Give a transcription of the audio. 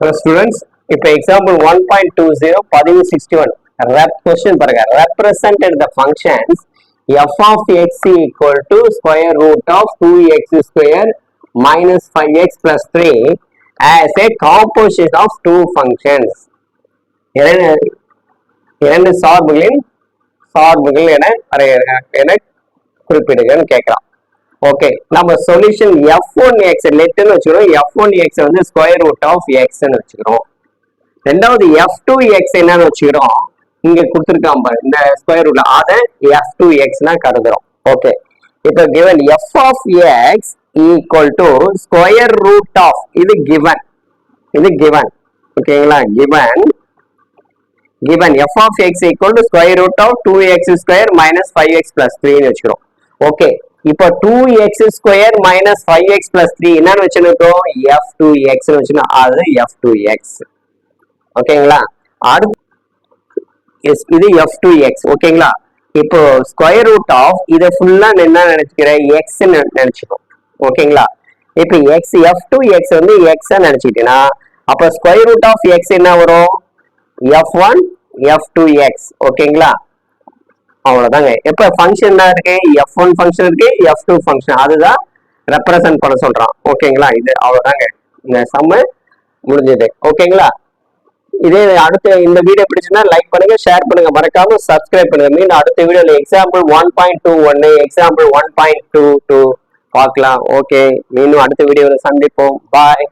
Hello students இப்போ example one point two zero பதிவு sixty one rep question பாருங்க represented the functions F of X equal to square root of two X square minus five X plus three as A composition of two functions இரண்டு இரண்டு சார்புகளின் சார்புகள் என வரையறுக- என குறிப்பிடுங்கன்னு கேட்கலாம். Okay நம்ம சொல்யூஷன் எஃப் ஒன் எக்ஸ் லெட்டுன்னு வச்சுக்கிறோம். எஃப் ஒன் எக்ஸ் வந்து ஸ்கொயர் ரூட் ஆஃப் எக்ஸ்ன்னு வச்சுக்கிறோம். ரெண்டாவது எஃப் டூ எக்ஸ் என்னன்னு வச்சுக்கிறோம். இங்க கொடுத்துருக்கான் பாரு இந்த ஸ்கொயர் ரூட்ல அதை எஃப் டூ எக்ஸ்னா கருதுறோம். ஓகே இப்போ given F of X equal to square root of இது கிவன் இது கிவன் ஓகேங்களா given given F of X equal to square root of two X square minus five X plus த்ரீன்னு வச்சுக்கிறோம். Okay இப்போ two X square minus five X plus three என்னன்னு வச்சுருக்கோம் f2x னு வச்சுக்கணும். அது f2x ஓகேங்களா? அடுத்து எஸ் இது f2x ஓகேங்களா? இப்போ ஸ்கொயர் ரூட் ஆஃப் இதை ஃபுல்லா என்ன நினைச்சுக்கிறேன்? எக்ஸ் நினைச்சுக்கோ ஓகேங்களா? இப்போ எக்ஸ் எஃப் டூ எக்ஸ் வந்து எக்ஸ் நினைச்சுக்கிட்டீங்கன்னா அப்போ ஸ்கொயர் ரூட் ஆஃப் எக்ஸ் என்ன வரும்? F one f two x ஓகேங்களா? அவ்வளவுதாங்க. இப்ப ஃபங்க்ஷன் தான் இருக்கு? எஃப் ஒன் ஃபங்க்ஷன் இருக்கு எஃப் டூ ஃபங்க்ஷன் அதுதான் ரெப்ரசன்ட் பண்ண சொல்றான். ஓகேங்களா இது அவ்வளவுதாங்க. இந்த சம்மு முடிஞ்சது. ஓகேங்களா இதே அடுத்த இந்த வீடியோ பிடிச்சுன்னா லைக் பண்ணுங்க ஷேர் பண்ணுங்க. மறக்காம சப்ஸ்கிரைப் பண்ணுங்க. மீண்டும் அடுத்த வீடியோல எக்ஸாம்பிள் ஒன் பாயிண்ட் டூ ஒன்னு example one point two two பார்க்கலாம். ஓகே மீண்டும் அடுத்த வீடியோவில் சந்திப்போம். பாய்